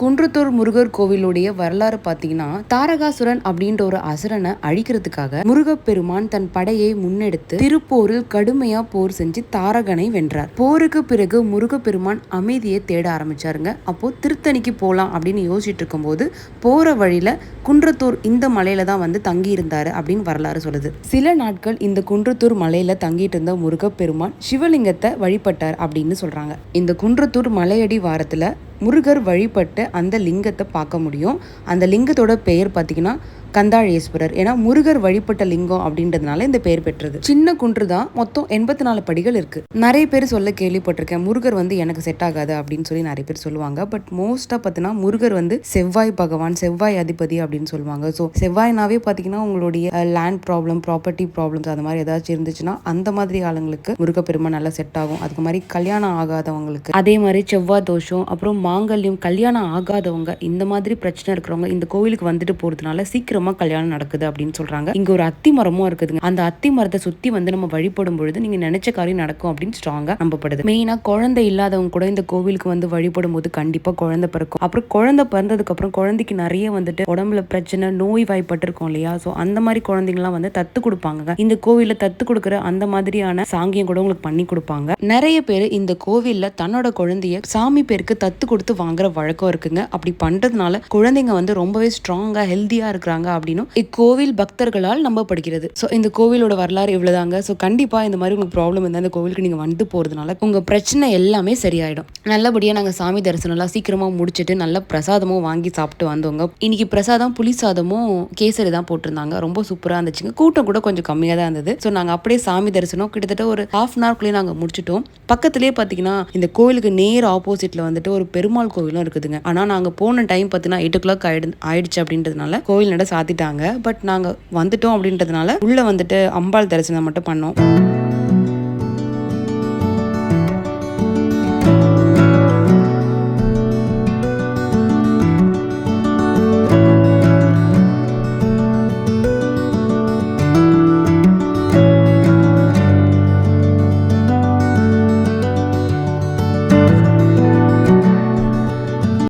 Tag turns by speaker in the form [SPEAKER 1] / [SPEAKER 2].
[SPEAKER 1] குன்றத்தூர் முருகர் கோவிலுடைய வரலாறு பார்த்தீங்கன்னா தாரகாசுரன் அப்படின்ற ஒரு அசுரனை அழிக்கிறதுக்காக முருகப்பெருமான் தன் படையை முன்னெடுத்து திருப்போரில் கடுமையா போர் செஞ்சு தாரகனை வென்றார். போருக்கு பிறகு முருகப்பெருமான் அமைதியை தேட ஆரம்பிச்சாருங்க. அப்போ திருத்தணிக்கு போகலாம் அப்படின்னு யோசிச்சுட்டு இருக்கும்போது போற வழியில குன்றத்தூர் இந்த மலையில தான் வந்து தங்கி இருந்தாரு அப்படின்னு வரலாறு சொல்லுது. சில நாட்கள் இந்த குன்றத்தூர் மலையில தங்கிட்டு இருந்த முருகப்பெருமான் சிவலிங்கத்தை வழிபட்டார் அப்படின்னு சொல்றாங்க. இந்த குன்றத்தூர் மலையடி வாரத்துல முருகர் வழிபட்ட அந்த லிங்கத்தை பார்க்க முடியும். அந்த லிங்கத்தோட பெயர் பார்த்திங்கன்னா கந்தாழேஸ்வரர் ஏன்னா முருகர் வழிபட்ட லிங்கம் அப்படின்றதுனால இந்த பெயர் பெற்றது. சின்ன குன்று தான் மொத்தம் எண்பத்தி நாலு படிகள் இருக்கு. நிறைய பேர் சொல்ல கேள்விப்பட்டிருக்கேன் முருகர் வந்து எனக்கு செட் ஆகாது அப்படின்னு சொல்லி நிறைய பேர் சொல்லுவாங்க. பட் மோஸ்டா பார்த்தீங்கன்னா முருகர் வந்து செவ்வாய் பகவான் செவ்வாய் அதிபதி அப்படின்னு சொல்லுவாங்க. ஸோ செவ்வாய்னாவே பார்த்தீங்கன்னா உங்களுடைய லேண்ட் ப்ராப்ளம் ப்ராப்பர்ட்டி ப்ராப்ளம்ஸ் அந்த மாதிரி ஏதாச்சும் இருந்துச்சுன்னா அந்த மாதிரி ஆளுங்களுக்கு முருகப்பெருமை நல்லா செட் ஆகும். அதுக்கு மாதிரி கல்யாணம் ஆகாதவங்களுக்கு. அதே மாதிரி செவ்வாய் தோஷம் அப்புறம் மாங்கல்யம் கல்யாணம் ஆகாதவங்க இந்த மாதிரி பிரச்சனை இருக்கிறவங்க இந்த கோவிலுக்கு வந்துட்டு போறதுனால சீக்கிரம் கல்யாணம் நடக்குது அப்படின்னு சொல்றாங்க. இங்க ஒரு அத்தி மரமும் இருக்குதுங்க. அந்த அத்தி மரத்தை சுத்தி வந்து நம்ம வழிபடும் பொழுது நீங்க நினைச்ச காரியம் நடக்கும் அப்படின்னு ஸ்ட்ராங்கா நம்பப்படுது. மெயினா குழந்தை இல்லாதவங்க கூட இந்த கோவிலுக்கு வந்து வழிபடும் போது கண்டிப்பா குழந்தை பிறக்கும். அப்புறம் குழந்தை பிறந்ததுக்கு அப்புறம் குழந்தைக்கு நிறைய வந்துட்டு உடம்புல பிரச்சனை நோய் வாய்ப்பட்டிருக்கும் இல்லையா? சோ அந்த மாதிரி குழந்தைங்களாம் வந்து தத்து கொடுப்பாங்க இந்த கோவிலில் தத்து கொடுக்குற அந்த மாதிரியான சாங்கியம் கூட உங்களுக்கு பண்ணி கொடுப்பாங்க. நிறைய பேர் இந்த கோவில்ல தன்னோட குழந்தைய சாமி பேருக்கு தத்து கொடுத்து வாங்குற வழக்கம் இருக்குங்க. அப்படி பண்றதுனால குழந்தைங்க வந்து ரொம்பவே ஸ்ட்ராங்கா ஹெல்த்தியா இருக்கிறாங்க. அப்படின்னும் இக்கோவில் பக்தர்களால் நம்பப்படுகிறது. ஸோ இந்த கோவிலோட வரலாறு இவ்வளோதாங்க ஸோ கண்டிப்பாக இந்த மாதிரி உங்களுக்கு ப்ராப்ளம் இருந்தால் இந்த கோவிலுக்கு நீங்கள் வந்து போகிறதுனால உங்கள் பிரச்சனை எல்லாமே சரியாயிடும். நல்லபடியாக நாங்கள் சாமி தரிசனம்லாம் சீக்கிரமாக முடிச்சுட்டு நல்ல பிரசாதமும் வாங்கி சாப்பிட்டு வந்தோங்க. இன்னைக்கு பிரசாதம் புளி சாதமும் கேசரி தான் போட்டிருந்தாங்க. ரொம்ப சூப்பராக இருந்துச்சுங்க. கூட்டம் கூட கொஞ்சம் கம்மியாக தான் இருந்தது. ஸோ நாங்கள் அப்படியே சாமி தரிசனம் கிட்டத்தட்ட ஒரு ஹாஃப் அன் ஹவர்க்குள்ளேயே நாங்கள் முடிச்சிட்டோம். பக்கத்துலேயே பார்த்தீங்கன்னா இந்த கோவிலுக்கு நேர் ஆப்போசிட்டில் வந்துட்டு ஒரு பெருமாள் கோவிலும் இருக்குதுங்க. ஆனால் நாங்கள் போன டைம் பார்த்தீங்கன்னா எயிட் ஓ கிளாக் ஆயிடு ஆயிடுச்சு அப்படின்றதுனால கோவில் நட சாத்திட்டாங்க. பட் நாங்கள் வந்துட்டோம் அப்படின்றதுனால உள்ளே வந்துட்டு அம்பாள் தரிசனம் மட்டும் பண்ணோம்.